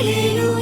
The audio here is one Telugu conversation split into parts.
ఇది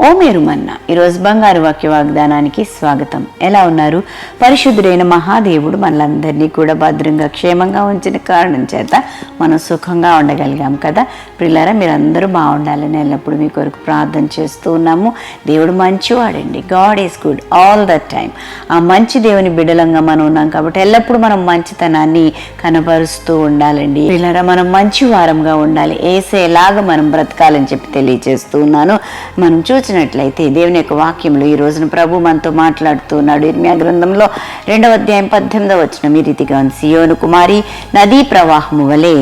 ఓ మీరు మన్న. ఈరోజు బంగారు వాక్య వాగ్దానానికి స్వాగతం. ఎలా ఉన్నారు? పరిశుద్ధుడైన మహాదేవుడు మనలందరినీ కూడా భద్రంగా క్షేమంగా ఉంచిన కారణం చేత మనం సుఖంగా ఉండగలిగాం కదా? పిల్లరా మీరందరూ బాగుండాలని ఎల్లప్పుడూ మీ కొరకు ప్రార్థన చేస్తూ ఉన్నాము. దేవుడు మంచివాడండి. God is good all the time. ఆ మంచి దేవుని బిడలంగా మనం ఉన్నాం కాబట్టి ఎల్లప్పుడూ మనం మంచితనాన్ని కనబరుస్తూ ఉండాలండి. పిల్లరా మనం మంచి వారంగా ఉండాలి. ఏసేలాగా మనం బ్రతకాలని చెప్పి తెలియజేస్తూ ఉన్నాను. మనం గమనించినట్లయితే దేవుని యొక్క వాక్యంలో ఈ రోజున ప్రభు మనతో మాట్లాడుతున్నాడు ఇర్మియా గ్రంథంలో రెండవ అధ్యాయం పద్దెనిమిదవ వచ్చిన ఈ రీతిగా సియోను కుమారి నదీ ప్రవాహము వలె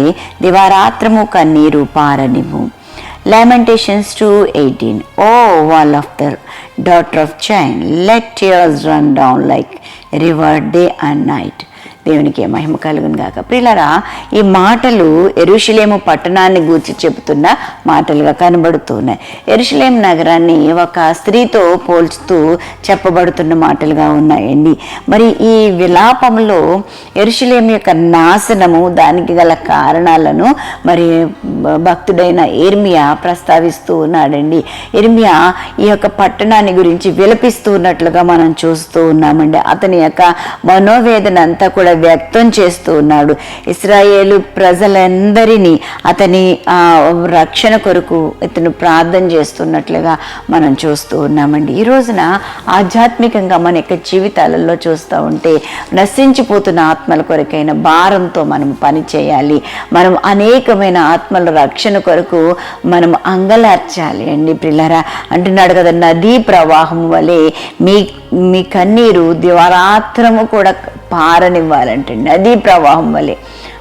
దివారాత్రము కన్నీరు పారనిము Lamentations 2:18 Oh wall of the daughter of Chain let tears run down like river day and night. దేవునికి మహిమ కలుగును గాక. ప్రిలరా ఈ మాటలు ఎరుషులేము పట్టణాన్ని గూర్చి చెబుతున్న మాటలుగా కనబడుతున్నాయి. ఎరుషులేం నగరాన్ని ఒక స్త్రీతో పోల్చుతూ చెప్పబడుతున్న మాటలుగా ఉన్నాయండి. మరి ఈ విలాపంలో ఎరుషులేం యొక్క నాశనము దానికి గల కారణాలను మరి భక్తుడైన ఎర్మియా ప్రస్తావిస్తూ ఉన్నాడండి. ఎర్మియా ఈ యొక్క పట్టణాన్ని గురించి విలపిస్తూ ఉన్నట్లుగా మనం చూస్తూ ఉన్నామండి. అతని యొక్క మనోవేదన అంతా కూడా వ్యక్తం చేస్తూ ఉన్నాడు. ఇస్రాయేలు ప్రజలందరినీ అతని రక్షణ కొరకు ఇతను ప్రార్థన చేస్తున్నట్లుగా మనం చూస్తూ ఉన్నామండి. ఈ రోజున ఆధ్యాత్మికంగా మన యొక్క జీవితాలలో చూస్తూ ఉంటే నశించిపోతున్న ఆత్మల కొరకైన భారంతో మనం పని చేయాలి. మనం అనేకమైన ఆత్మల రక్షణ కొరకు మనం అంగలార్చాలి అండి పిల్లరా అంటున్నాడు కదా నదీ ప్రవాహం వలె మీ మీ కన్నీరు దివారాత్రము కూడా పారనివ్వాలంటే నదీ ప్రవాహం వలె.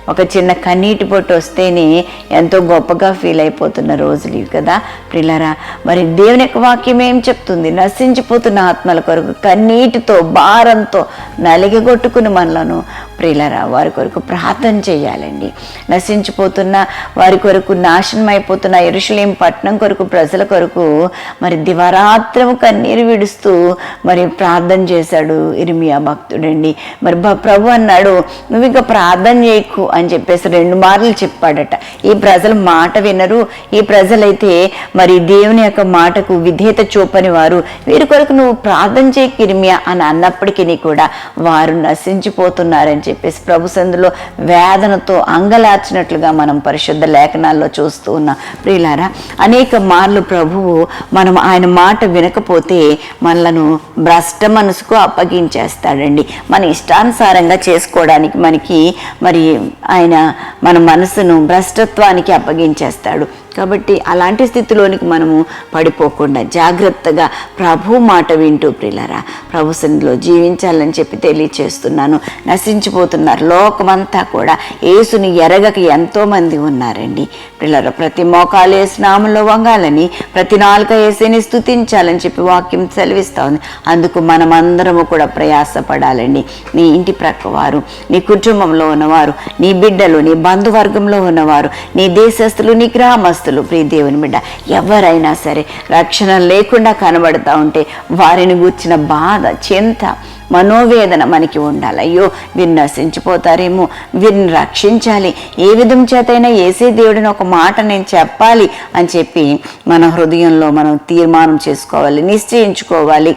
ఒక చిన్న కన్నీటి పొట్టు వస్తేనే ఎంతో గొప్పగా ఫీల్ అయిపోతున్న రోజులు ఇవి కదా. ప్రిల్లరా మరి దేవుని యొక్క వాక్యం ఏం చెప్తుంది? నశించిపోతున్న ఆత్మల కొరకు కన్నీటితో భారంతో నలిగగొట్టుకుని మనలను ప్రిల్లరా వారి కొరకు ప్రార్థన చేయాలండి. నశించిపోతున్న వారి కొరకు నాశనం అయిపోతున్న ఎరుషులేం పట్టణం కొరకు ప్రజల కొరకు మరి దివరాత్రము కన్నీరు విడుస్తూ మరి ప్రార్థన చేశాడు ఇరిమియా భక్తుడండి. మరి ప్రభు అన్నాడు నువ్వు ఇంకా ప్రార్థన చేయకు అని చెప్పేసి రెండు మార్లు చెప్పాడట. ఈ ప్రజలు మాట వినరు. ఈ ప్రజలైతే మరి దేవుని యొక్క మాటకు విధేయత చూపని వారు. వీరి కొరకు నువ్వు ప్రార్థన చేయకు కిరిమియా అని అన్నప్పటికీ కూడా వారు నశించిపోతున్నారని చెప్పేసి ప్రభు సందులో వేదనతో అంగలార్చినట్లుగా మనం పరిశుద్ధ లేఖనాల్లో చూస్తూ ఉన్నాం. ప్రియులారా అనేక మార్లు ప్రభువు మనం ఆయన మాట వినకపోతే మనలను భ్రష్ట మనసుకు అప్పగించేస్తాడండి. మన ఇష్టానుసారంగా చేసుకోవడానికి మనకి మరి ఆయన మన మనసును భ్రష్టత్వానికి అప్పగించేస్తాడు. కాబట్టి అలాంటి స్థితిలోనికి మనము పడిపోకుండా జాగ్రత్తగా ప్రభు మాట వింటూ ప్రిలరా ప్రభు సన్నిధిలో జీవించాలని చెప్పి తెలియచేస్తున్నాను. నశించిపోతున్నారు. లోకమంతా కూడా యేసుని ఎరగక ఎంతోమంది ఉన్నారండి. పిల్లల ప్రతి మోకాలు నామంలో వంగాలని ప్రతి నాలుక వేసిని స్థుతించాలని చెప్పి వాక్యం సెలవిస్తూ ఉంది. అందుకు మనమందరము కూడా ప్రయాసపడాలండి. నీ ఇంటి ప్రక్క వారు నీ కుటుంబంలో ఉన్నవారు నీ బిడ్డలు నీ బంధువర్గంలో ఉన్నవారు నీ దేశస్తులు నీ గ్రామస్తులు ప్రియ దేవుని బిడ్డ. ఎవరైనా సరే రక్షణ లేకుండా కనబడతా ఉంటే వారిని గూర్చిన బాధ చింత మనోవేదన మనకి ఉండాలి. అయ్యో వీరు నశించిపోతారేమో వీరిని రక్షించాలి. ఏ విధం చేతైనా ఏసే దేవుడిని ఒక మాట నేను చెప్పాలి అని చెప్పి మన హృదయంలో మనం తీర్మానం చేసుకోవాలి నిశ్చయించుకోవాలి.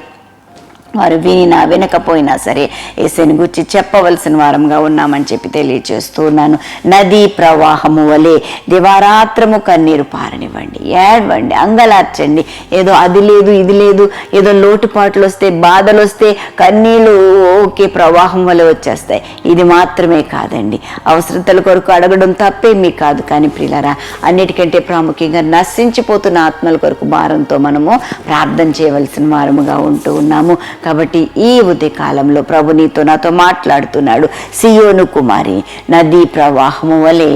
వారు వినినా వినకపోయినా సరే ఏసైని గురించి చెప్పవలసిన వారంగా ఉన్నామని చెప్పి తెలియచేస్తూ ఉన్నాను నదీ ప్రవాహము వలె దివారాత్రము కన్నీరు పారనివ్వండి ఏడవండి అంగలార్చండి. ఏదో అది లేదు ఇది లేదు ఏదో లోటుపాట్లు వస్తే బాధలు వస్తే కన్నీళ్ళు ఓకే ప్రవాహం వలె వచ్చేస్తాయి. ఇది మాత్రమే కాదండి. అవసరతల కొరకు అడగడం తప్పేమీ కాదు. కానీ ప్రియులరా అన్నిటికంటే ప్రాముఖ్యంగా నశించిపోతున్న ఆత్మల కొరకు భారంతో మనము ప్రార్థన చేయవలసిన వారముగా ఉంటూ ఉన్నాము. కాబట్టి ఈ ఉదయ కాలంలో ప్రభు నీతో నాతో మాట్లాడుతున్నాడు. సియోను కుమారి నదీ ప్రవాహము వలె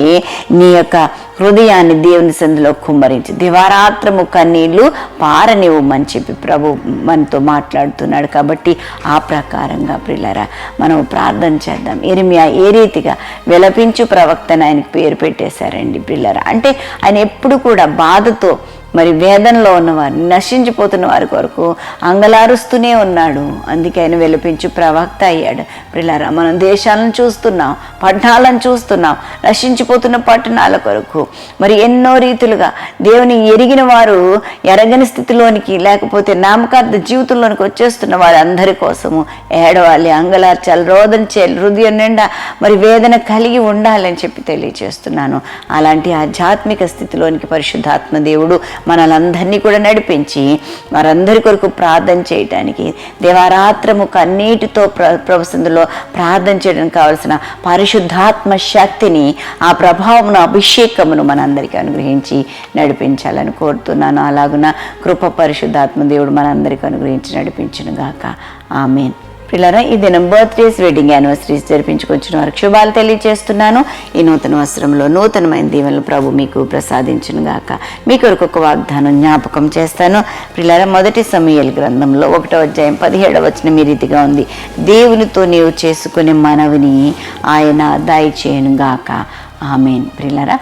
నీ యొక్క హృదయాన్ని దేవుని సందులో కుమ్మరించి దివారాత్రము కన్నీళ్ళు పారనివ్వమని చెప్పి ప్రభు మనతో మాట్లాడుతున్నాడు. కాబట్టి ఆ ప్రకారంగా ప్రిల్లరా మనం ప్రార్థన చేద్దాం. ఎరిమియా ఏ రీతిగా విలపించు ప్రవక్తను ఆయనకు పేరు పెట్టేశారండి పిల్లరా అంటే ఆయన ఎప్పుడు కూడా బాధతో మరి వేదనలో ఉన్నవారు నశించిపోతున్న వారి కొరకు అంగలారుస్తూనే ఉన్నాడు. అందుకే ఆయన విలపించు ప్రవక్త అయ్యాడు. ప్రిలారా మనం దేశాలను చూస్తున్నాం పట్టణాలను చూస్తున్నాం నశించిపోతున్న పట్టణాల కొరకు. మరి ఎన్నో రీతులుగా దేవుని ఎరిగిన వారు ఎరగని స్థితిలోనికి లేకపోతే నామకార్థ జీవితంలోనికి వచ్చేస్తున్న వారందరి కోసము ఏడవాలి అంగలార్చాలి రోదన చేయాలి హృదయం నిండా మరి వేదన కలిగి ఉండాలని చెప్పి తెలియజేస్తున్నాను అలాంటి ఆధ్యాత్మిక స్థితిలోనికి పరిశుద్ధాత్మ దేవుడు మనలందరినీ కూడా నడిపించి వారందరి కొరకు ప్రార్థన చేయటానికి దేవారాత్రము కన్నీటితో ప్ర ప్రభుత్వంలో ప్రార్థన చేయడానికి కావలసిన పరిశుద్ధాత్మ శక్తిని ఆ ప్రభావమును అభిషేకమును మనందరికీ అనుగ్రహించి నడిపించాలని కోరుతున్నాను. అలాగున కృప పరిశుద్ధాత్మ దేవుడు మనందరికీ అనుగ్రహించి నడిపించును గాక. ఆమెన్. పిల్లరా ఈ దినం బర్త్డేస్ వెడ్డింగ్ యానివర్సరీస్ జరిపించుకొచ్చిన వారికి శుభాలు తెలియజేస్తున్నాను. ఈ నూతన వస్త్రంలో నూతనమైన దీవెనలు ప్రభు మీకు ప్రసాదించును గాక. మీ కొరకు ఒక వాగ్దానం జ్ఞాపకం చేస్తాను. పిల్లరా మొదటి సమయాల గ్రంథంలో ఒకటో అధ్యాయం పదిహేడవ వచ్చిన మీ రీతిగా ఉంది. దేవునితో నీవు చేసుకునే మనవిని ఆయన దయచేయను గాక. ఆమెన్. ప్రిల్లరా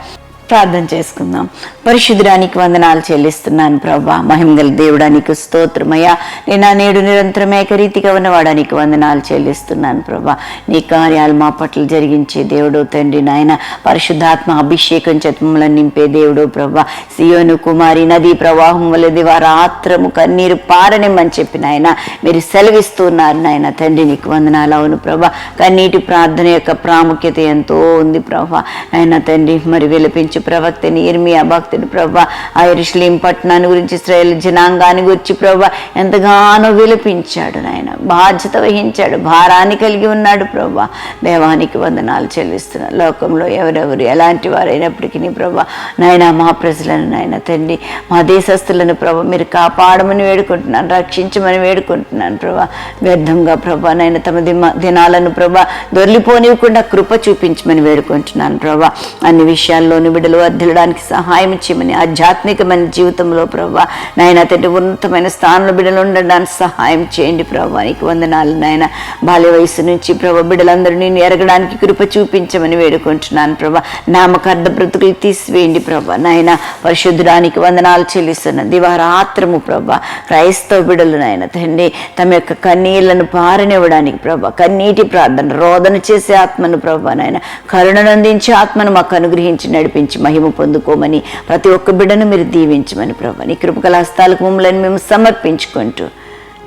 ప్రార్థన చేసుకుందాం. పరిశుద్ధుడానికి వందనాలు చెల్లిస్తున్నాను ప్రభా. మహిమగల దేవుడానికి స్తోత్రమయ్యా నేను ఆ నేడు నిరంతరం ఏకరీతిగా ఉన్నవాడానికి వందనాలు చెల్లిస్తున్నాను ప్రభా. నీ కార్యాలు మా పట్ల జరిగించే దేవుడు తండ్రి నాయన పరిశుద్ధాత్మ అభిషేకం చత్మలను నింపే దేవుడు ప్రభా. సియోను కుమారి నదీ ప్రవాహం వల్ల దివారాత్రము కన్నీరు పారనిమ్మని చెప్పి నాయన మీరు సెలవిస్తున్నారు నాయన. తండ్రి నీకు వందనాలు అవును ప్రభా. కన్నీటి ప్రార్థన యొక్క ప్రాముఖ్యత ఎంతో ఉంది ప్రభా. ఆయన తండ్రి మరి విలపించు ప్రవక్తని ఇర్మియా భక్తుడు ప్రభా ఆ ఇరుషులీం పట్టణాన్ని గురించి ఇస్రాయేల్ జనాంగాన్ని గురించి ప్రభా ఎంతగానో విలపించాడు నాయన బాధ్యత వహించాడు భారాన్ని కలిగి ఉన్నాడు ప్రభా దేవానికి వందనాలు చెల్లిస్తున్నాను లోకంలో ఎవరెవరు ఎలాంటి వారైనప్పటికీ ప్రభా నాయన మా ప్రజలను నాయన తండ్రి మా దేశస్తులను ప్రభా మీరు కాపాడమని వేడుకుంటున్నాను రక్షించమని వేడుకుంటున్నాను ప్రభా వ్యర్థంగా ప్రభా నాయన తమ దిమ దినాలను ప్రభా దొర్లిపోనివ్వకుండా కృప చూపించమని వేడుకుంటున్నాను ప్రభా అన్ని విషయాల్లోని బిడ్డలు వర్ధిల్లడానికి సహాయం చేయమని ఆధ్యాత్మికమైన జీవితంలో ప్రభా నాయన తండ్రి ఉన్నతమైన స్థానంలో బిడ్డలు ఉండడానికి సహాయం చేయండి ప్రభా నీకు వందనాలు నాయన. బాల్య వయసు నుంచి ప్రభా బిడ్డలందరూ నేను ఎరగడానికి కృప చూపించమని వేడుకుంటున్నాను ప్రభా నామకార్థ బ్రతుకులు తీసివేయండి ప్రభా నాయన పరిశుద్ధుడానికి వందనాలు చెల్లిస్తున్న దివారాత్రము ప్రభా క్రైస్తవ బిడ్డలు నాయన తండ్రి తమ యొక్క కన్నీళ్ళను పారనివ్వడానికి ప్రభా కన్నీటి ప్రార్థన రోదన చేసే ఆత్మను ప్రభా నాయన. కరుణను అందించే ఆత్మను మాకు అనుగ్రహించి నడిపించి మహిమ పొందుకోమని ప్రతి ఒక్క బిడ్డను మీరు దీవించమని ప్రభు. నీ కృపకల హస్తాలకు మమ్మల్ని మేము సమర్పించుకుంటూ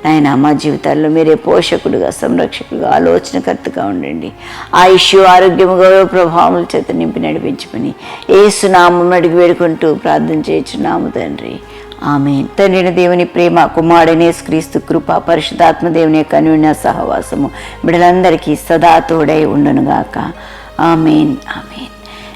నాయన మా జీవితాల్లో మీరే పోషకుడుగా సంరక్షకుడుగా ఆలోచనకర్తగా ఉండండి. ఆయుష్ ఆరోగ్యము గౌరవ ప్రభావముల చేత నింపి నడిపించమని ఏసునామం అడిగి వేడుకుంటూ ప్రార్థన చేయొచ్చు నాము తండ్రి ఆమె తండ్రిని దేవుని ప్రేమ కుమారుడనే క్రీస్తు కృప పరిశుధాత్మ దేవుని యొక్క అన్యోన్య సహవాసము బిడ్డలందరికీ సదా తోడై ఉండునుగాక. Amen. Amen.